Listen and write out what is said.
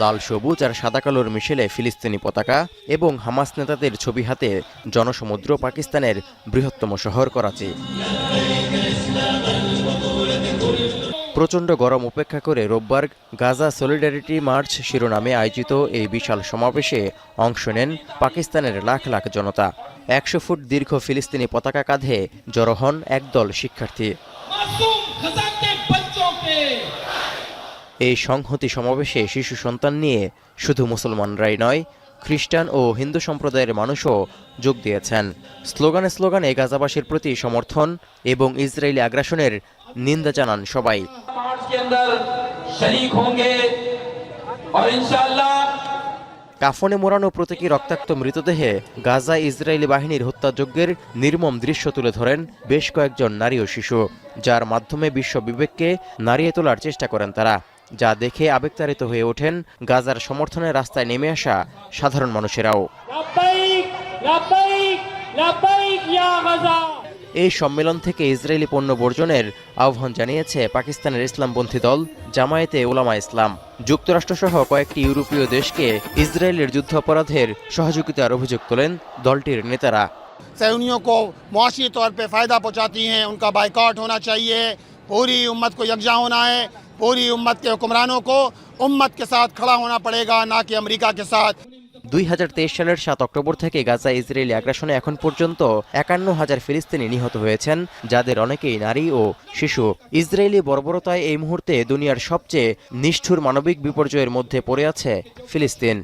লাল সবুজ আর সাদা কালোর মিশেলে ফিলিস্তিনি পতাকা এবং হামাস নেতাদের ছবি হাতে জনসমুদ্র পাকিস্তানের বৃহত্তম শহর করাচি। প্রচণ্ড গরম উপেক্ষা করে রোববার গাজা সলিডারিটি মার্চ শিরোনামে আয়োজিত এই বিশাল সমাবেশে অংশ নেন পাকিস্তানের লাখ লাখ জনতা। একশো ফুট দীর্ঘ ফিলিস্তিনি পতাকা কাঁধে জড়ো হন একদল শিক্ষার্থী। এই সংহতি সমাবেশে শিশু সন্তান নিয়ে শুধু মুসলমানরাই নয় খ্রিস্টান ও হিন্দু সম্প্রদায়ের মানুষও যোগ দিয়েছেন। স্লোগানে স্লোগানে গাজাবাসীর প্রতি সমর্থন এবং ইসরায়েলি আগ্রাসনের নিন্দা জানান সবাই। কাফনে মোড়ানো প্রতীকী রক্তাক্ত মৃতদেহে গাজা ইসরায়েলি বাহিনীর হত্যাযজ্ঞের নির্মম দৃশ্য তুলে ধরেন বেশ কয়েকজন নারী ও শিশু যার মাধ্যমে বিশ্ব বিবেককে নাড়িয়ে তোলার চেষ্টা করেন তারা। যা দেখে আবেগতাড়িত হয়ে ওঠেন গাজার সমর্থনে রাস্তায় নেমে আসা সাধারণ মানুষেরাও। এই সম্মেলন থেকে ইসরায়েলি পণ্য বর্জনের আহ্বান জানিয়েছে পাকিস্তানের ইসলামপন্থী দল জামায়েতে ওলামা ইসলাম। যুক্তরাষ্ট্রসহ কয়েকটি ইউরোপীয় দেশকে ইসরায়েলের যুদ্ধাপরাধের সহযোগিতার অভিযোগ তোলেন দলটির নেতারা। सहूनियों को मुआशी तौर पर फ़ायदा पहुँचाती हैं उनका बाइकआउट होना चाहिए पूरी पूरी उम्मत के हुक्मरानों को उम्मत के साथ खड़ा होना पड़ेगा ना कि अमेरिका के साथ দুই সালের সাত অক্টোবর থেকে গাজা ইসরায়েলি আগ্রাসনে এখন পর্যন্ত একান্ন হাজার ফিলিস্তিনি নিহত হয়েছেন যাদের অনেকেই নারী ও শিশু ইসরায়েলি বর্বরতায় এই মুহূর্তে দুনিয়ার সবচেয়ে নিষ্ঠুর মানবিক বিপর্যয়ের মধ্যে পড়ে আছে ফিলিস্তিন